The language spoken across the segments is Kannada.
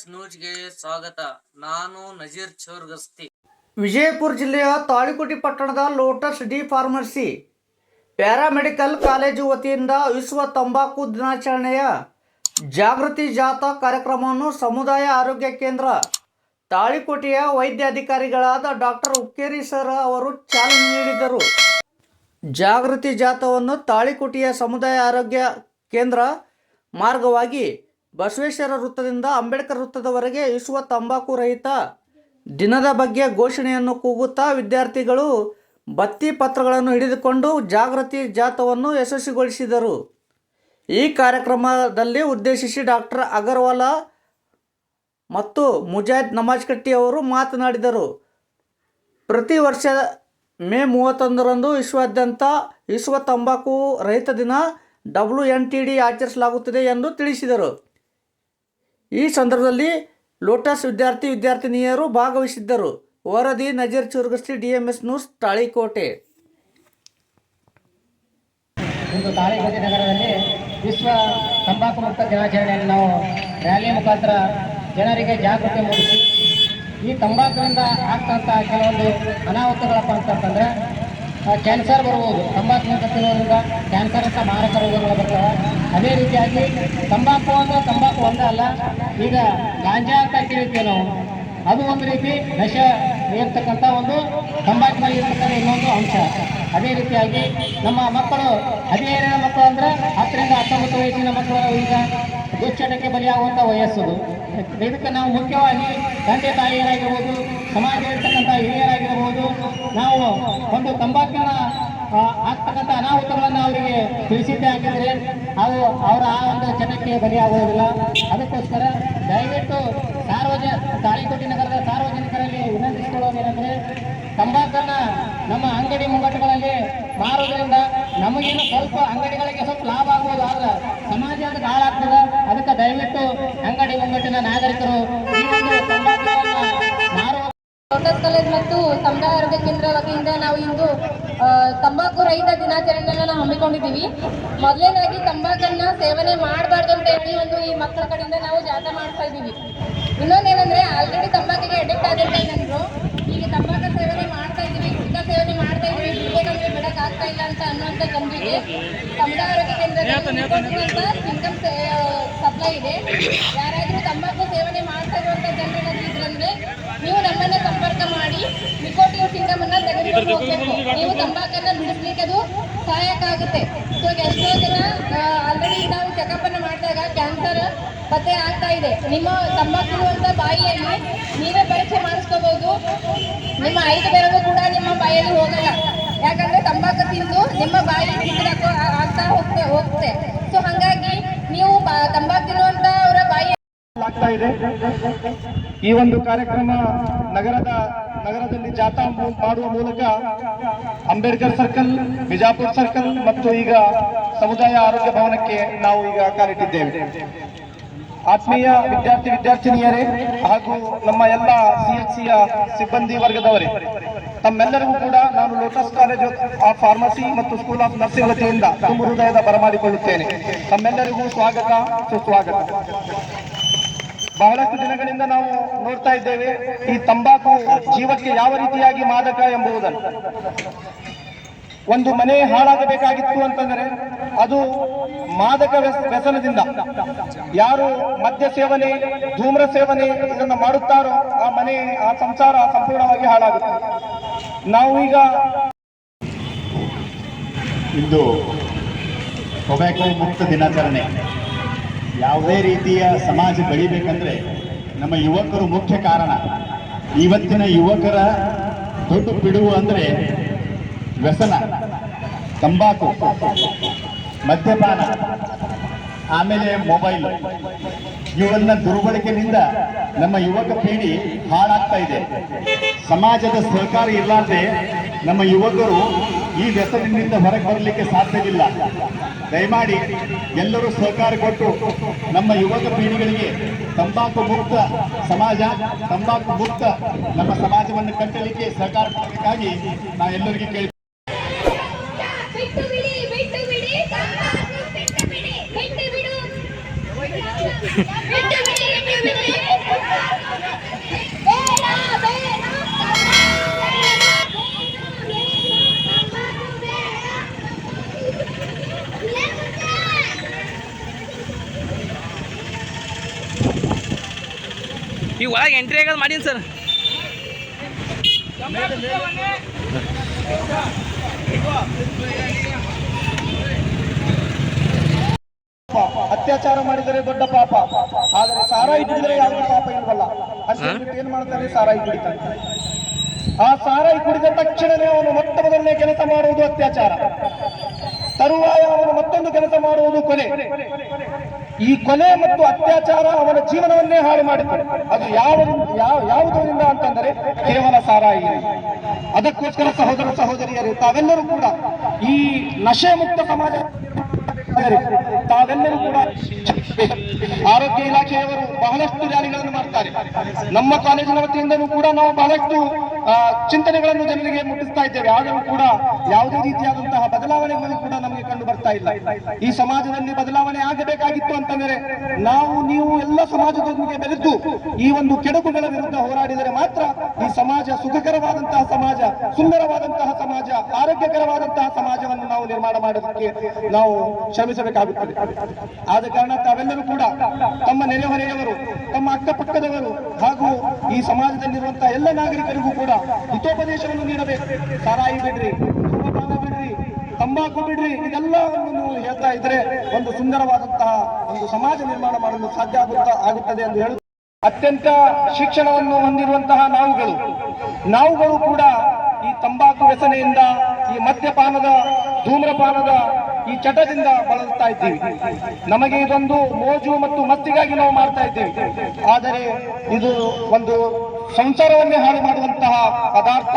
ಡಿಎಂಎಸ್ ನ್ಯೂಸ್ಗೆ ಸ್ವಾಗತ. ನಾನು ನಜೀರ್ ಚೌರ್ಗಸ್ತಿ. ವಿಜಯಪುರ ಜಿಲ್ಲೆಯ ತಾಳಿಕೋಟಿ ಪಟ್ಟಣದ Lotus D pharmacy paramedical college ವತಿಯಿಂದ ವಿಶ್ವ ತಂಬಾಕು ದಿನಾಚರಣೆಯ ಜಾಗೃತಿ ಜಾಥಾ ಕಾರ್ಯಕ್ರಮವನ್ನು ಸಮುದಾಯ ಆರೋಗ್ಯ ಕೇಂದ್ರ ತಾಳಿಕೋಟೆಯ ವೈದ್ಯಾಧಿಕಾರಿಗಳಾದ ಡಾಕ್ಟರ್ ಉಕ್ಕೇರಿ ಸರ್ ಅವರು ಚಾಲನೆ ನೀಡಿದರು. ಜಾಗೃತಿ ಜಾಥಾವನ್ನು ತಾಳಿಕೋಟೆಯ ಸಮುದಾಯ ಆರೋಗ್ಯ ಕೇಂದ್ರ ಮಾರ್ಗವಾಗಿ ಬಸವೇಶ್ವರ ವೃತ್ತದಿಂದ ಅಂಬೇಡ್ಕರ್ ವೃತ್ತದವರೆಗೆ ವಿಶ್ವ ತಂಬಾಕು ರಹಿತ ದಿನದ ಬಗ್ಗೆ ಘೋಷಣೆಯನ್ನು ಕೂಗುತ್ತಾ ವಿದ್ಯಾರ್ಥಿಗಳು ಬತ್ತಿ ಪತ್ರಗಳನ್ನು ಹಿಡಿದುಕೊಂಡು ಜಾಗೃತಿ ಜಾಥವನ್ನು ಯಶಸ್ವಿಗೊಳಿಸಿದರು. ಈ ಕಾರ್ಯಕ್ರಮದಲ್ಲಿ ಉದ್ದೇಶಿಸಿ ಡಾಕ್ಟರ್ ಅಗರ್ವಾಲ ಮತ್ತು ಮುಜಾಹಿದ್ ನಮಾಜ್ ಕಟ್ಟಿ ಅವರು ಮಾತನಾಡಿದರು. ಪ್ರತಿ ವರ್ಷ ಮೇ ಮೂವತ್ತೊಂದರಂದು ವಿಶ್ವಾದ್ಯಂತ ವಿಶ್ವ ತಂಬಾಕು ರಹಿತ ದಿನ ಡಬ್ಲ್ಯೂ ಎನ್ ಟಿ ಡಿ ಆಚರಿಸಲಾಗುತ್ತದೆ ಎಂದು ತಿಳಿಸಿದರು. ಈ ಸಂದರ್ಭದಲ್ಲಿ ಲೋಟಸ್ ವಿದ್ಯಾರ್ಥಿ ವಿದ್ಯಾರ್ಥಿನಿಯರು ಭಾಗವಹಿಸಿದ್ದರು. ವರದಿ Nazeer Churugasti D M S news, Talikote. ಇಂದು ತಾಳಿಕೋಟೆ ನಗರದಲ್ಲಿ ವಿಶ್ವ ತಂಬಾಕು ಮುಕ್ತ ದಿನಾಚರಣೆಯನ್ನು ನಾವು ರ್ಯಾಲಿ ಮುಖಾಂತರ ಜನರಿಗೆ ಜಾಗೃತಿ ಮೂಡಿಸಿ, ಈ ತಂಬಾಕಿನಿಂದ ಆಗ್ತಂಥ ಕೆಲವೊಂದು ಅನಾಹುತಗಳಪ್ಪ ಅಂತಂತಂದರೆ ಕ್ಯಾನ್ಸರ್ ಬರ್ಬೋದು. ತಂಬಾಕಿನಿಂದ ತಿನ್ನೋದ್ರಿಂದ ಕ್ಯಾನ್ಸರ್ ಅಂತ ಮಾರಕ ರೋಗಗಳು ಬರ್ತವೆ. ಅದೇ ರೀತಿಯಾಗಿ ತಂಬಾಕು ಅಂದ್ರೆ ತಂಬಾಕು ಒಂದೇ ಅಲ್ಲ, ಈಗ ಗಾಂಜಾ ಅಂತ ಕೇಳಿರ್ತೀವಿ ನಾವು. ಅದು ಒಂದು ರೀತಿ ನಶ ಇರ್ತಕ್ಕಂಥ ಒಂದು ತಂಬಾಕಿನಲ್ಲಿ ಇರ್ತಕ್ಕಂಥ ಇನ್ನೊಂದು ಅಂಶ. ಅದೇ ರೀತಿಯಾಗಿ ನಮ್ಮ ಮಕ್ಕಳು ಹದಿನೈದನೇ ಮಕ್ಕಳು ಅಂದ್ರೆ ಹತ್ತರಿಂದ ಹತ್ತೊಂಬತ್ತು ವಯಸ್ಸಿನ ಮಕ್ಕಳು ಈಗ ದುಶ್ಚಟಕ್ಕೆ ಬಲಿಯಾಗುವಂಥ ವಯಸ್ಸು ಇದಕ್ಕೆ ನಾವು ಮುಖ್ಯವಾಗಿ ತಂದೆ ತಾಯಿಯರಾಗಿರ್ಬೋದು ಸಮಾಜದಲ್ಲಿರ್ತಕ್ಕಂಥ ಹಿರಿಯರಾಗಿರ್ಬೋದು ನಾವು ಒಂದು ತಂಬಾಕಿನ ಆಗ್ತಕ್ಕಂಥ ಅನಾಹುತಗಳನ್ನು ಅವರಿಗೆ ತಿಳಿಸಿದ್ದೆ ಆಗಿದ್ರೆ ಅವು ಅವರ ಆ ಒಂದು ಜನಕ್ಕೆ ಬಲಿಯಾಗುವುದಿಲ್ಲ. ಅದಕ್ಕೋಸ್ಕರ ದಯವಿಟ್ಟು ಸಾರ್ವಜನ ತಾಳಿಕೋಟೆ ನಗರದ ಸಾರ್ವಜನಿಕರಲ್ಲಿ ವಿನಂತಿಸಿಕೊಳ್ಳೋದೇನೆಂದರೆ ತಂಬಾಕನ್ನ ನಮ್ಮ ಅಂಗಡಿ ಮುಂಗಟ್ಟುಗಳಲ್ಲಿ ಮಾರೋದ್ರಿಂದ ನಮಗೇನು ಸ್ವಲ್ಪ ಅಂಗಡಿಗಳಿಗೆ ಸ್ವಲ್ಪ ಲಾಭ ಆಗ್ಬೋದು, ಆದ್ರೆ ಸಮಾಜ ಹಾಳಾಗ್ತದೆ. ಅದಕ್ಕೆ ದಯವಿಟ್ಟು ಅಂಗಡಿ ಮುಂಗಟ್ಟಿನ ನಾಗರಿಕರು ಈ ಒಂದು ತಂಬಾಕುಗಳನ್ನ ಮಾರುವ ಲೋಟಸ್ ಕಾಲೇಜ್ ಮತ್ತು ಸಮುದಾಯ ಆರೋಗ್ಯ ಕೇಂದ್ರ ವತಿಯಿಂದ ನಾವು ಇಂದು ತಂಬಾಕು ರಹಿತ ದಿನಾಚರಣೆಯನ್ನು ನಾವು ಹಮ್ಮಿಕೊಂಡಿದ್ದೀವಿ. ಮೊದಲನೇದಾಗಿ ತಂಬಾಕನ್ನು ಸೇವನೆ ಮಾಡಬಾರ್ದು ಅಂತ ಹೇಳಿ ಒಂದು ಈ ಮಕ್ಕಳ ಕಡೆಯಿಂದ ನಾವು ಜಾಥಾ ಮಾಡ್ತಾ ಇದ್ದೀವಿ. ಇನ್ನೊಂದೇನೆಂದರೆ ಆಲ್ರೆಡಿ ತಂಬಾಕಿಗೆ ಅಡಿಕ್ಟ್ ಆಗಿರ್ತಾ ಜನರು ಈಗ ತಂಬಾಕು ಸೇವನೆ ಮಾಡ್ತಾ ಇದ್ದೀವಿ ಗುಟ್ಕಾ ಸೇವನೆ ಮಾಡ್ತಾ ಇದ್ದೀವಿ ಬಿಡ್ಬೇಕಂದ್ರೆ ಬಿಡಕ್ ಆಗ್ತಾ ಇಲ್ಲ ಅಂತ ಅನ್ನುವಂಥ ಜನರಿಗೆ ಸಮುದಾಯ ಆರೋಗ್ಯ ಕೇಂದ್ರದಲ್ಲಿ ಇನ್ಕಮ್ ಸಪ್ಲೈ ಇದೆ. ಯಾರಾದರೂ ತಂಬಾಕು ಸೇವನೆ ಮಾಡ್ತಾ ಇರುವಂತ ಜನರು ಏನಾದ್ರು ಇದ್ರಂದ್ರೆ ನೀವು ನಮ್ಮನ್ನ ಸಂಪರ್ಕ ಮಾಡಿ ನಿಕೋಟಿವ್ ಸಿಂಗಮನ್ನ ತೆಗೆದುಕೊಂಡು ಹೋಗ್ಬೇಕು. ನೀವು ತಂಬಾಕನ್ನ ಬಿಡಿಸ್ಲಿಕ್ಕೆ ಅದು ಸಹಾಯಕ ಆಗುತ್ತೆ ಸೊ ಎಷ್ಟೋ ಜನ ಆಲ್ರೆಡಿ ನಾವು ಚೆಕಪ್ ಅನ್ನ ಮಾಡಿದಾಗ ಕ್ಯಾನ್ಸರ್ ಪತ್ತೆ ಆಗ್ತಾ ಇದೆ. ನಿಮ್ಮ ತಂಬಾಕು ಇರುವಂತ ಬಾಯಿಯಲ್ಲಿ ನೀವೇ ಪರೀಕ್ಷೆ ಮಾಡಿಸ್ಕೋಬಹುದು. ನಿಮ್ಮ ಐದು ಬೆರಗು ಕೂಡ ನಿಮ್ಮ ಬಾಯಲ್ಲಿ ಹೋಗಲ್ಲ. ಯಾಕಂದ್ರೆ ತಂಬಾಕು ತಿಂದು ನಿಮ್ಮ ಬಾಯಿ ಆಗ್ತಾ ಹೋಗ್ತೆ ಹೋಗುತ್ತೆ. ಸೊ ಹಾಗಾಗಿ ನೀವು ತಂಬಾಕು ಇದೆ. ಈ ಒಂದು ಕಾರ್ಯಕ್ರಮ ನಗರದ, ನಗರದಲ್ಲಿ ಜಾಥಾ ಮಾಡುವ ಮೂಲಕ ಅಂಬೇಡ್ಕರ್ ಸರ್ಕಲ್, ಬಿಜಾಪುರ್ ಸರ್ಕಲ್ ಮತ್ತು ಈಗ ಸಮುದಾಯ ಆರೋಗ್ಯ ಭವನಕ್ಕೆ ನಾವು ಈಗ ಕಾಲಿಟ್ಟಿದ್ದೇವೆ. ಆತ್ಮೀಯ ವಿದ್ಯಾರ್ಥಿ, ವಿದ್ಯಾರ್ಥಿನಿಯರೇ ಹಾಗೂ ನಮ್ಮ ಎಲ್ಲ ಸಿಎಚ್ಸಿಯ ಸಿಬ್ಬಂದಿ ವರ್ಗದವರೇ, ತಮ್ಮೆಲ್ಲರಿಗೂ ಕೂಡ ನಾನು ಲೋಟಸ್ ಕಾಲೇಜ್ ಆಫ್ ಫಾರ್ಮಸಿ ಮತ್ತು ಸ್ಕೂಲ್ ಆಫ್ ನರ್ಸಿಂಗ್ ವತಿಯಿಂದ ತುಂಬ ಹೃದಯದ ಬರಮಾಡಿಕೊಳ್ಳುತ್ತೇನೆ. ತಮ್ಮೆಲ್ಲರಿಗೂ ಸ್ವಾಗತ, ಸುಸ್ವಾಗತ. ಬಹಳಷ್ಟು ದಿನಗಳಿಂದ ನಾವು ನೋಡ್ತಾ ಇದ್ದೇವೆ ಈ ತಂಬಾಕು ಜೀವಕ್ಕೆ ಯಾವ ರೀತಿಯಾಗಿ ಮಾದಕ ಎಂಬುದನ್ನು ಒಂದು ಮನೆ ಹಾಳಾಗಬೇಕಾಗಿತ್ತು ಅಂತಂದರೆ ಅದು ಮಾದಕ ವ್ಯಸ- ವ್ಯಸನದಿಂದ. ಯಾರು ಮದ್ಯ ಸೇವನೆ, ಧೂಮ್ರ ಸೇವನೆ ಇದನ್ನು ಮಾಡುತ್ತಾರೋ ಆ ಮನೆ, ಆ ಸಂಸಾರ ಸಂಪೂರ್ಣವಾಗಿ ಹಾಳಾಗುತ್ತೆ. ನಾವು ಈಗ ಇಂದು ಟೊಬ್ಯಾಕೋ ಮುಕ್ತ ದಿನಾಚರಣೆ. ಯಾವುದೇ ರೀತಿಯ ಸಮಾಜ ಬೆಳಿಬೇಕಂದ್ರೆ ನಮ್ಮ ಯುವಕರು ಮುಖ್ಯ ಕಾರಣ. ಇವತ್ತಿನ ಯುವಕರ ದೊಡ್ಡ ಪಿಡುವು ಅಂದರೆ ವ್ಯಸನ, ತಂಬಾಕು, ಮದ್ಯಪಾನ, ಆಮೇಲೆ ಮೊಬೈಲ್. ಇವನ್ನ ದುರ್ಬಳಕೆಯಿಂದ ನಮ್ಮ ಯುವಕ ಪೀಡಿ ಹಾಳಾಗ್ತಾ ಇದೆ. ಸಮಾಜದ ಸಹಕಾರ ಇರಲಾರ್ದೆ ನಮ್ಮ ಯುವಕರು ಈ ವ್ಯಸನದಿಂದ ಹೊರಗೆ ಬರಲಿಕ್ಕೆ ಸಾಧ್ಯವಿಲ್ಲ. ದಯಮಾಡಿ ಎಲ್ಲರೂ ಸಹಕಾರ ಕೊಟ್ಟು ನಮ್ಮ ಯುವಕ ಪೀಳಿಗೆಗಳಿಗೆ ತಂಬಾಕು ಮುಕ್ತ ಸಮಾಜ, ತಂಬಾಕು ಮುಕ್ತ ನಮ್ಮ ಸಮಾಜವನ್ನು ಕಟ್ಟಲಿಕ್ಕೆ ಸಹಕಾರ ಮಾಡಬೇಕಾಗಿ ನಾ ಎಲ್ಲರಿಗೂ ಕೇಳಿ ಬಿಟ್ಟು ಬಿಡಿ ಬಿಟ್ಟು ಬಿಡಿ ತಂಬಾಕು ಬಿಟ್ಟು ಬಿಡಿ ಬಿಟ್ಟು ಬಿಡು ಬಿಟ್ಟು ಬಿಡಿ ಬಿಟ್ಟು ಬಿಡಿ ಈ ಒಳಗೆ ಎಂಟ್ರಿ ಆಗೋದು ಮಾಡೀನಿ ಸರ್ ಅತ್ಯಾಚಾರ ಮಾಡಿದರೆ ದೊಡ್ಡ ಪಾಪ. ಆದರೆ ಸಾರಾಯಿ ಕುಡಿದರೆ ಯಾವುದೇ ಪಾಪ ಇಲ್ವಲ್ಲ ಅಷ್ಟೇ ಏನ್ ಮಾಡ್ತಾನೆ ಸಾರಾಯಿ ಕುಡಿತಾರೆ. ಆ ಸಾರಾಯಿ ಕುಡಿದ ತಕ್ಷಣವೇ ಅವನು ಮೊಟ್ಟ ಮೊದಲನೇ ಕೆಲಸ ಮಾಡುವುದು ಅತ್ಯಾಚಾರ. ತರುವಾಯ ಅವನು ಮತ್ತೊಂದು ಕೆಲಸ ಮಾಡುವುದು ಕೊಲೆ. ಈ ಕೊಲೆ ಮತ್ತು ಅತ್ಯಾಚಾರ ಅವನ ಜೀವನವನ್ನೇ ಹಾಳು ಮಾಡುತ್ತದೆ ಅದು ಯಾವ- ಯಾವುದರಿಂದ ಅಂತಂದರೆ ಕೇವಲ ಸಾರಾಯಿ. ಅದಕ್ಕೋಸ್ಕರ ಸಹೋದರ ಸಹೋದರಿಯರು, ತಾವೆಲ್ಲರೂ ಕೂಡ ಈ ನಶೆ ಮುಕ್ತ ಸಮಾಜ ತಾವೆಲ್ಲರೂ ಕೂಡ ಆರೋಗ್ಯ ಇಲಾಖೆಯವರು ಬಹಳಷ್ಟು ರ್ಯಾಲಿಗಳನ್ನು ಮಾಡ್ತಾರೆ. ನಮ್ಮ ಕಾಲೇಜಿನ ವತಿಯಿಂದಲೂ ಕೂಡ ನಾವು ಬಹಳಷ್ಟು ಚಿಂತನೆಗಳನ್ನು ಜನರಿಗೆ ಮುಟ್ಟಿಸ್ತಾ ಇದ್ದೇವೆ. ಆದರೂ ಕೂಡ ಯಾವುದೇ ರೀತಿಯಾದಂತಹ ಬದಲಾವಣೆಗಳು ಕೂಡ ನಮಗೆ ಕಂಡು ಬರ್ತಾ ಇಲ್ಲ. ಈ ಸಮಾಜದಲ್ಲಿ ಬದಲಾವಣೆ ಆಗಬೇಕಾಗಿತ್ತು ಅಂತಂದರೆ ನಾವು, ನೀವು ಎಲ್ಲ ಸಮಾಜದೊಂದಿಗೆ ಬೆರೆತು ಈ ಒಂದು ಕೆಡಕುಗಳ ವಿರುದ್ಧ ಹೋರಾಡಿದರೆ ಮಾತ್ರ ಈ ಸಮಾಜ ಸುಖಕರವಾದಂತಹ ಸಮಾಜ, ಸುಂದರವಾದಂತಹ ಸಮಾಜ, ಆರೋಗ್ಯಕರವಾದಂತಹ ಸಮಾಜವನ್ನು ನಾವು ನಿರ್ಮಾಣ ಮಾಡೋದಕ್ಕೆ ನಾವು ಶ್ರಮಿಸಬೇಕಾಗುತ್ತದೆ. ಆದ ಕಾರಣ ತಾವೆಲ್ಲರೂ ಕೂಡ ತಮ್ಮ ನೆರೆಹೊರೆಯವರು, ತಮ್ಮ ಅಕ್ಕಪಕ್ಕದವರು ಹಾಗೂ ಈ ಸಮಾಜದಲ್ಲಿರುವಂತಹ ಎಲ್ಲ ನಾಗರಿಕರಿಗೂ ಕೂಡ ಹಿತೋಪದೇಶವನ್ನು ನೀಡಬೇಕು. ಸಾರಾಯಿ ಬಿಡ್ರಿ. ತಂಬಾಕು ಬಿಡ್ರಿ. ಇದೆಲ್ಲವನ್ನು ನೀವು ಹೇಳ್ತಾ ಇದ್ರೆ ಒಂದು ಸುಂದರವಾದಂತಹ ಒಂದು ಸಮಾಜ ನಿರ್ಮಾಣ ಮಾಡಲು ಸಾಧ್ಯ ಆಗುತ್ತಾ ಆಗುತ್ತದೆ ಎಂದು ಹೇಳುತ್ತಾ ಅತ್ಯಂತ ಶಿಕ್ಷಣವನ್ನು ಹೊಂದಿರುವಂತಹ ನಾವುಗಳು. ನಾವುಗಳು ಕೂಡ ಈ ತಂಬಾಕು ವ್ಯಸನೆಯಿಂದ, ಈ ಮದ್ಯಪಾನದ, ಧೂಮ್ರಪಾನದ, ಈ ಚಟದಿಂದ ಬಳಲ್ತಾ ಇದ್ದೀವಿ. ನಮಗೆ ಇದೊಂದು ಮೋಜು ಮತ್ತು ಮತ್ತಿಗಾಗಿ ನಾವು ಮಾಡ್ತಾ ಇದ್ದೀವಿ. ಆದರೆ ಇದು ಒಂದು ಸಂಸಾರವನ್ನೇ ಹಾಳು ಮಾಡುವಂತಹ ಪದಾರ್ಥ.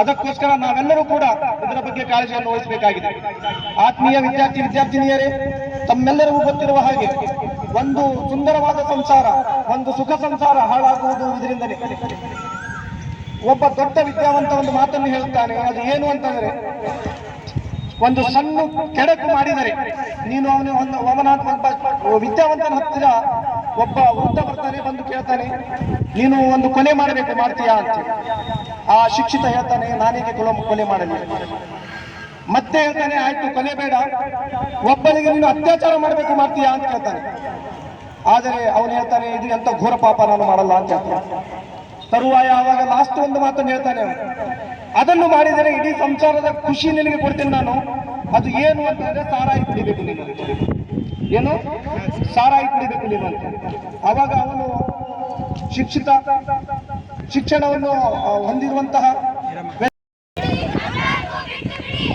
ಅದಕ್ಕೋಸ್ಕರ ನಾವೆಲ್ಲರೂ ಕೂಡ ಇದರ ಬಗ್ಗೆ ಕಾಳಜಿಯನ್ನು ವಹಿಸಬೇಕಾಗಿದೆ. ಆತ್ಮೀಯ ವಿದ್ಯಾರ್ಥಿ, ವಿದ್ಯಾರ್ಥಿನಿಯರೇ, ತಮ್ಮೆಲ್ಲರಿಗೂ ಗೊತ್ತಿರುವ ಹಾಗೆ ಒಂದು ಸುಂದರವಾದ ಸಂಸಾರ, ಒಂದು ಸುಖ ಸಂಸಾರ ಹಾಳಾಗುವುದು ಇದರಿಂದಲೇ. ಒಬ್ಬ ದೊಡ್ಡ ವಿದ್ಯಾವಂತ ಒಂದು ಮಾತನ್ನು ಹೇಳುತ್ತಾನೆ, ಅದು ಏನು ಅಂತಂದ್ರೆ, ಒಂದು ಸಣ್ಣ ಕೆಡಕು ಮಾಡಿದರೆ ನೀನು ಅವನ ಒಂದು ಅವನ ಒಬ್ಬ ವಿದ್ಯಾವಂತನ ಹತ್ತಿರ ಒಬ್ಬ ವೃದ್ಧ ಬರ್ತಾನೆ, ಬಂದು ಕೇಳ್ತಾನೆ, ನೀನು ಒಂದು ಕೊಲೆ ಮಾಡಬೇಕು, ಮಾಡ್ತೀಯಾ ಅಂತ. ಆ ಶಿಕ್ಷಿತ ಹೇಳ್ತಾನೆ, ನಾನೀಗೆ ಕೊಲೆ ಕೊಲೆ ಮಾಡಲಿ. ಮತ್ತೆ ಹೇಳ್ತಾನೆ, ಆಯ್ತು, ಕೊಲೆ ಬೇಡ. ಒಬ್ಬನಿಗೆ ನೀನು ಅತ್ಯಾಚಾರ ಮಾಡಬೇಕು ಮಾಡ್ತೀಯಾ? ಅಂತ ಹೇಳ್ತಾನೆ ಆದರೆ ಅವನು ಹೇಳ್ತಾನೆ, ಇದು ಎಂತ ಘೋರ ಪಾಪ ನಾನು ಮಾಡಲ್ಲ, ಅಂತ ಹೇಳ್ತಾನೆ. ತರುವಾಯ ಆವಾಗ ಲಾಸ್ಟ್ ಒಂದು ಮಾತನ್ನು ಹೇಳ್ತಾನೆ ಅವನು. ಅದನ್ನು ಮಾಡಿದರೆ ಇಡೀ ಸಂಸಾರದ ಖುಷಿ ನಿನಗೆ ಕೊಡ್ತೀನಿ ನಾನು. ಅದು ಏನು ಅಂತಂದ್ರೆ ಸಾರಾಯಿ ಕುಡಿಬೇಕು ನೀನು. ಏನು? ಸಾರಾಯಿ ಕುಡಿಬೇಕು ಅಂತ. ಅವಾಗ ಅವನು ಶಿಕ್ಷಿತ ಶಿಕ್ಷಣವನ್ನು ಹೊಂದಿರುವಂತಹ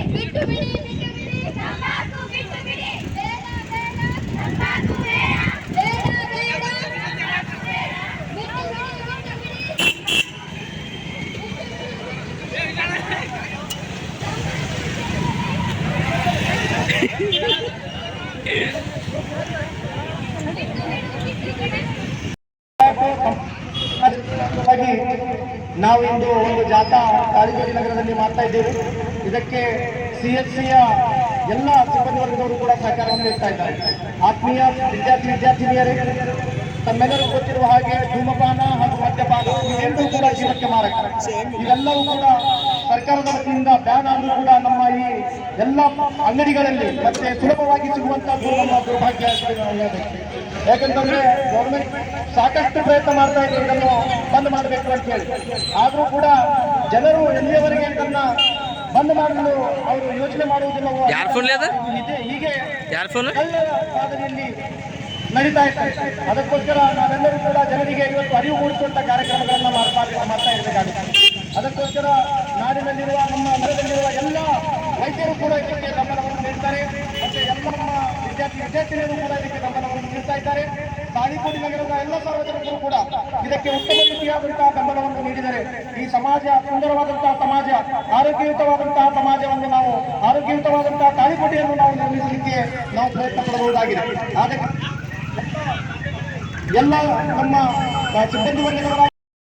ಬಿಟ್ಟು ಬಿಡಿ ಬಿಟ್ಟು ಬಿಡಿ ತಂಬಾಕು ಬಿಟ್ಟು ಬಿಡಿ ಬೇಡ ಬೇಡ ತಂಬಾಕು ಬೇಡ ಬೇಡ ಬೇಡ ಬಿಟ್ಟು ಬಿಡಿ ಬಿಟ್ಟು ಬಿಡಿ ಹಾಗಾಗಿ ನಾವು ಇಂದು ಒಂದು ಜಾಥಾ ತಾಳಿಕೋಟಿ ನಗರದಲ್ಲಿ ಮಾಡ್ತಾ ಇದ್ದೇವೆ. ಇದಕ್ಕೆ ಸಿ ಎಸ್ ಸಿಯ ಎಲ್ಲ ಸಿಬ್ಬಂದಿ ವರ್ಗದವರು ಕೂಡ ಸಹಕಾರವನ್ನು ನೀಡ್ತಾ ಇದ್ದಾರೆ. ಆತ್ಮೀಯ ವಿದ್ಯಾರ್ಥಿ ವಿದ್ಯಾರ್ಥಿನಿಯರೇ ತಮ್ಮೆಲ್ಲರೂ ಗೊತ್ತಿರುವ ಹಾಗೆ ಧೂಮಪಾನ ಹಾಗೂ ಮದ್ಯಪಾನ ಇವೆರಡೂ ಕೂಡ ಜೀವಕ್ಕೆ ಮಾರಕ ಇವೆಲ್ಲವೂ ಕೂಡ ಸರ್ಕಾರದ ವತಿಯಿಂದ ಬ್ಯಾನ್ ಆದರೂ ಕೂಡ ನಮ್ಮ ಈ ಎಲ್ಲ ಅಂಗಡಿಗಳಲ್ಲಿ ಮತ್ತೆ ಸುಲಭವಾಗಿ ಸಿಗುವಂತ ನಮ್ಮ ದುರ್ಭಾಗ್ಯ. ಯಾಕಂತಂದ್ರೆ ಗೌರ್ಮೆಂಟ್ ಸಾಕಷ್ಟು ಪ್ರಯತ್ನ ಮಾಡ್ತಾ ಇದೆ ಇದನ್ನು ಬಂದ್ ಮಾಡಬೇಕು ಅಂತ ಹೇಳಿ ಆದ್ರೂ ಕೂಡ ಜನರು ಎಲ್ಲಿಯವರೆಗೆ ಇದನ್ನ ಬಂದ್ ಮಾಡಲು ಅವರು ಯೋಚನೆ ಮಾಡುವುದಿಲ್ಲ? ಹೀಗೆ ಮಾದರಿಯಲ್ಲಿ ನಡೀತಾ ಇರ್ತಾರೆ ಅದಕ್ಕೋಸ್ಕರ ನಾವೆಲ್ಲರೂ ಕೂಡ ಜನರಿಗೆ ಇವತ್ತು ಅರಿವು ಮೂಡಿಸುವಂತ ಕಾರ್ಯಕ್ರಮಗಳನ್ನು ಮಾಡ್ತಾ ಮಾಡ್ತಾ ಇರಬೇಕಾಗುತ್ತೆ. ಅದಕ್ಕೋಸ್ಕರ ನಾಡಿನಲ್ಲಿರುವ ನಮ್ಮ ನಗರದಲ್ಲಿರುವ ಎಲ್ಲ ವೈದ್ಯರು ಕೂಡ ಇದಕ್ಕೆ ಗಮನವನ್ನು ನೀಡ್ತಾರೆ. ಮತ್ತೆ ಎಲ್ಲ ನಮ್ಮ ವಿದ್ಯಾರ್ಥಿ ವಿದ್ಯಾರ್ಥಿನಿಯರು ಕೂಡ ಇದಕ್ಕೆ ಗಮನವನ್ನು ನೀಡ್ತಾ ಇದ್ದಾರೆ. ತಾಳಿಕೋಟಿ ನಗರದ ಎಲ್ಲ ಸಾರ್ವಜನಿಕರು ಕೂಡ ಇದಕ್ಕೆ ಉತ್ತಮ ರೀತಿಯಾದಂತಹ ಬೆಂಬಲವನ್ನು ನೀಡಿದರೆ ಈ ಸಮಾಜ ಸುಂದರವಾದಂತಹ ಸಮಾಜ, ಆರೋಗ್ಯಯುತವಾದಂತಹ ಸಮಾಜವನ್ನು ನಾವು ಆರೋಗ್ಯಯುತವಾದಂತಹ ತಾಳಿಕೋಟೆಯನ್ನು ನಾವು ನಿರ್ಮಿಸಲಿಕ್ಕೆ ನಾವು ಪ್ರಯತ್ನ ಪಡಬಹುದಾಗಿದೆ. ಆದ ಎಲ್ಲ ನಮ್ಮ ಸಿಬ್ಬಂದಿ ವರ್ಗದವರ